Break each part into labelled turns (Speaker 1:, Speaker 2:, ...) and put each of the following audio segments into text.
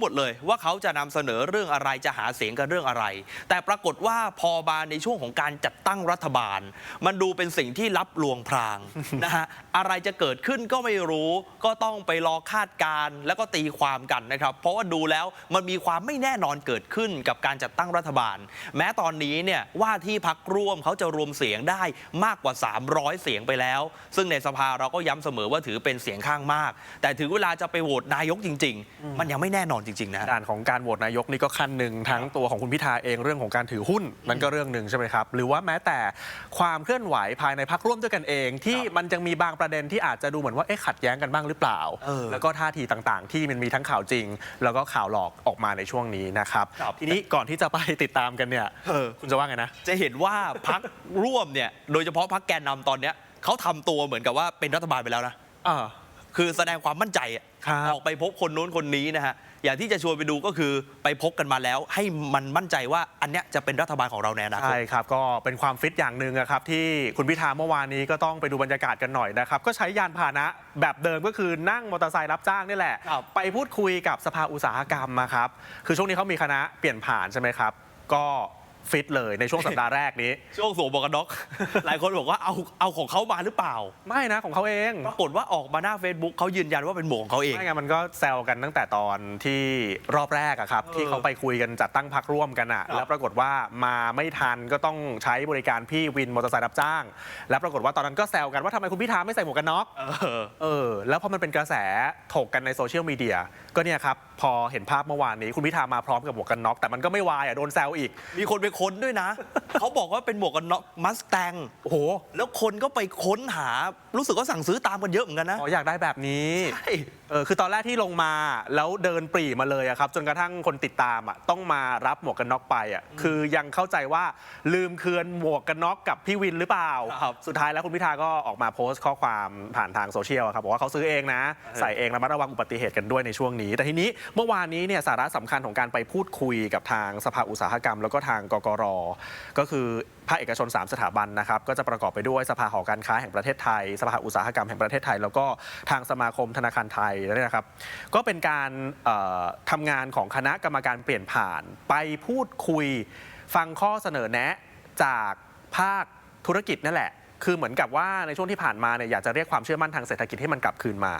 Speaker 1: หมดเลยว่าเขาจะนำเสนอเรื่องอะไรจะหาเสียงกันเรื่องอะไร แต่ปรากฏว่าพอมาในช่วงของการจัดตั้งรัฐบาล มันดูเป็นสิ่งที่ลับลวงพรางนะฮะอะไรจะเกิดขึ้นก็ไม่รู้ก็ต้องไปรอคาดการ์แล้วก็ตีความกันนะครับ เพราะว่าดูแล้วมันมีความไม่แน่นอนเกิดขึ้นกับการจัดตั้งรัฐบาล แม้ตอนนี้เนี่ยว่าที่พักร่วมเขาจะรวมเสียงได้มากกว่า 300 เสียงไปแล้ว ซึ่งในสภาเราก็ย้ำเสมอว่าถือเป็นเสียงข้างมาก แต่ถึงเวลาจะไปโหวตนายกจริง ๆ มันยังไม่แน่นอนจริงๆนะ
Speaker 2: ด่านของการโหวตนายกนี่ก็ขั้นหนึ่งทั้งตัวของคุณพิธาเองเรื่องของการถือหุ้นนั่นก็เรื่องหนึ่งใช่ไหมครับ หรือว่าแม้แต่ความเคลื่อนไหวภายในพักร่วมด้วยกันเอง ที่มันยังมีบางประเด็นที่อาจจะดูเหมือนว่าเอ๊ะขัดแย้งกันบ้างหรือเปล่า
Speaker 1: เออ
Speaker 2: แล้วก็ท่าทีต่างๆ ที่มันมีทั้งข่าวจริง แล้วก็ข่าวหลอกออกมาในช่วงนี้นะครับ
Speaker 1: ครับ
Speaker 2: ทีนี้ก่อนที่จะไปติดตามกันเนี่ย
Speaker 1: เออ
Speaker 2: คุณจะว่าไงนะ
Speaker 1: จะเห็นว่าพักร่วมเนี่ยโดยเฉพาะพักแกนนำตอนเนี้ยเขาทำตัวเหมือนกับว่าเป็นรัฐบาลไปแล้วนะ
Speaker 2: อ่า
Speaker 1: คือแสดงความมั่นใจอะ
Speaker 2: ครับ
Speaker 1: ออกไปพบคนนู้นคนนี้นะฮะอย่างที่จะชวนไปดูก็คือไปพบกันมาแล้ว ให้มันมั่นใจว่าอันเนี้ยจะเป็นรัฐบาลของเราในอนาคต
Speaker 2: ใช่ครับ ก็เป็นความฟิตอย่างหนึ่งอะครับที่คุณพิธาเมื่อวานนี้ก็ต้องไปดูบรรยากาศกันหน่อยนะครับ ก็ใช้ยานพาหนะแบบเดิมก็คือนั่งมอเตอร์ไซค์รับจ้างนี่แหละ
Speaker 1: ครับ
Speaker 2: ไปพูดคุยกับสภาอุตสาหกรรมมาครับ คือช่วงนี้เขามีคณะเปลี่ยนผ่านใช่ไหมครับ ก็ ฟิตเลยในช่วงสัปดาห์แรกนี้
Speaker 1: ช่วงสวมหมวกกันน็อก หลายคนบอกว่าเอาเอาของเขามาหรือเปล่า
Speaker 2: ไม่นะของเขาเอง
Speaker 1: ปรากฏว่าออกมาหน้า Facebook เขายืนยันว่าเป็นหมวกของเขาเอง
Speaker 2: ไม่ไงมันก็แซวกันตั้งแต่ตอนที่รอบแรกอะครับ
Speaker 1: เออ
Speaker 2: ที่เขาไปคุยกันจัดตั้งพักร่วมกันอะ
Speaker 1: ครับ
Speaker 2: แล้วปรากฏว่ามาไม่ทันก็ต้องใช้บริการพี่วินมอเตอร์ไซค์รับจ้าง แล้วปรากฏว่าตอนนั้นก็แซวกันว่าทำไมคุณพิธาไม่ใส่หมวกกันน็อก
Speaker 1: เออ
Speaker 2: เออแล้วพอมันเป็นกระแสถกกันในโซเชียลมีเดียก็เนี่ยครับ พอเห็นภาพเมื่อวานนี้ คุณพิธามาพร้อมกับหมวกกันน็อกแต่มันก็ไม่วายอะ โดนแซวอีก
Speaker 1: มีคนไปค้นด้วยนะ เขาบอกว่าเป็นหมวกกันน็อกมัสแตง
Speaker 2: โอ้โห
Speaker 1: แล้วคนก็ไปค้นหา รู้สึกว่าสั่งซื้อตามกันเยอะเหมือนกันนะ
Speaker 2: อ๋ออยากได้แบบนี้
Speaker 1: ใช่
Speaker 2: เออคือตอนแรกที่ลงมาแล้วเดินปรีมาเลยอะครับ จนกระทั่งคนติดตามอะต้องมารับหมวกกันน็อกไปอะคือยังเข้าใจว่าลืมคืนหมวกกันน็อกกับพี่วินหรือเปล่า
Speaker 1: ครับ
Speaker 2: สุดท้ายแล้วคุณพิธาก็ออกมาโพสต์ข้อความผ่านทางโซเชียลอะครับบอกว่าเขาซื้อเองนะ ใส่เองระมัดระวังอุบัติเหตุกันด้วยในช่วงนี้ แต่ทีนี้เมื่อวานนี้เนี่ยสาระสำคัญของการไปพูดคุยกับทางสภาอุตสาหกรรม แล้วก็ทางกกร ก็คือภาคเอกชน 3 สถาบันนะครับก็จะประกอบไปด้วยสภาหอการค้าแห่งประเทศไทย สภาอุตสาหกรรมแห่งประเทศไทย แล้วก็ทางสมาคมธนาคารไทยนี่นะครับ ก็เป็นการเอ่อทำงานของคณะกรรมการเปลี่ยนผ่าน ไปพูดคุยฟังข้อเสนอแนะจากภาคธุรกิจนั่นแหละ คือเหมือนกับว่าในช่วงที่ผ่านมาเนี่ยอยากจะเรียกความเชื่อมั่นทางเศรษฐกิจให้มันกลับคืนมา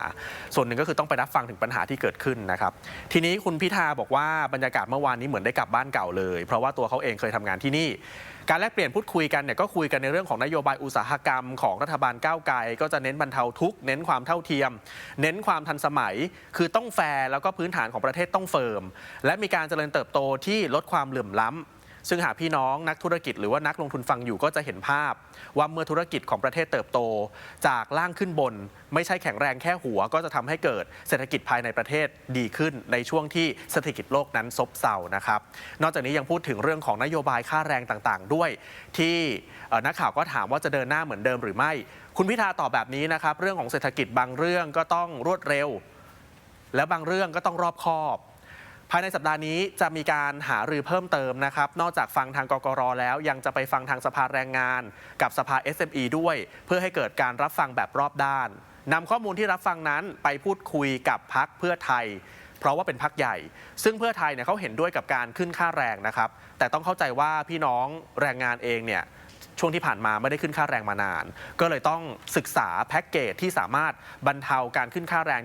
Speaker 2: ส่วนหนึ่งก็คือต้องไปรับฟังถึงปัญหาที่เกิดขึ้นนะครับทีนี้คุณพิธาบอกว่าบรรยากาศเมื่อวานนี้เหมือนได้กลับบ้านเก่าเลย เพราะว่าตัวเขาเองเคยทำงานที่นี่การแลกเปลี่ยนพูดคุยกันเนี่ยก็คุยกันในเรื่องของนโยบายอุตสาหกรรมของรัฐบาลก้าวไกลก็จะเน้นบรรเทาทุกข์เน้นความเท่าเทียม เน้นความทันสมัย คือต้องแฟร์แล้วก็พื้นฐานของประเทศต้องเฟิร์ม และมีการเจริญเติบโตที่ลดความเหลื่อมล้ำ ซึ่งหากพี่น้องนักธุรกิจหรือว่านักลงทุนฟังอยู่ก็จะเห็นภาพ ว่าเมื่อธุรกิจของประเทศเติบโต จากล่างขึ้นบน ไม่ใช่แข็งแรงแค่หัว ก็จะทำให้เกิดเศรษฐกิจภายในประเทศดีขึ้นในช่วงที่เศรษฐกิจโลกนั้นซบเซานะครับ นอกจากนี้ยังพูดถึงเรื่องของนโยบายค่าแรงต่างๆ ด้วย ที่นักข่าวก็ถามว่าจะเดินหน้าเหมือนเดิมหรือไม่ คุณพิธาตอบแบบนี้นะครับ เรื่องของเศรษฐกิจบางเรื่องก็ต้องรวดเร็ว แล้วบางเรื่องก็ต้องรอบคอบ ภายในสัปดาห์นี้จะมีการหารือเพิ่มเติมนะครับ นอกจากฟังทางกกรแล้วยังจะไปฟังทางสภาแรงงาน กับสภา SME ด้วย เพื่อให้เกิดการรับฟังแบบรอบด้านนำข้อมูลที่รับฟังนั้นไปพูดคุยกับพักเพื่อไทย เพราะว่าเป็นพักใหญ่ ซึ่งเพื่อไทยเนี่ยเขาเห็นด้วยกับการขึ้นค่าแรงนะครับ แต่ต้องเข้าใจว่าพี่น้องแรงงานเองเนี่ยช่วงที่ผ่านมาไม่ได้ขึ้นค่าแรงมานาน ก็เลยต้องศึกษาแพ็กเกจที่สามารถบรรเทาการขึ้นค่าแรง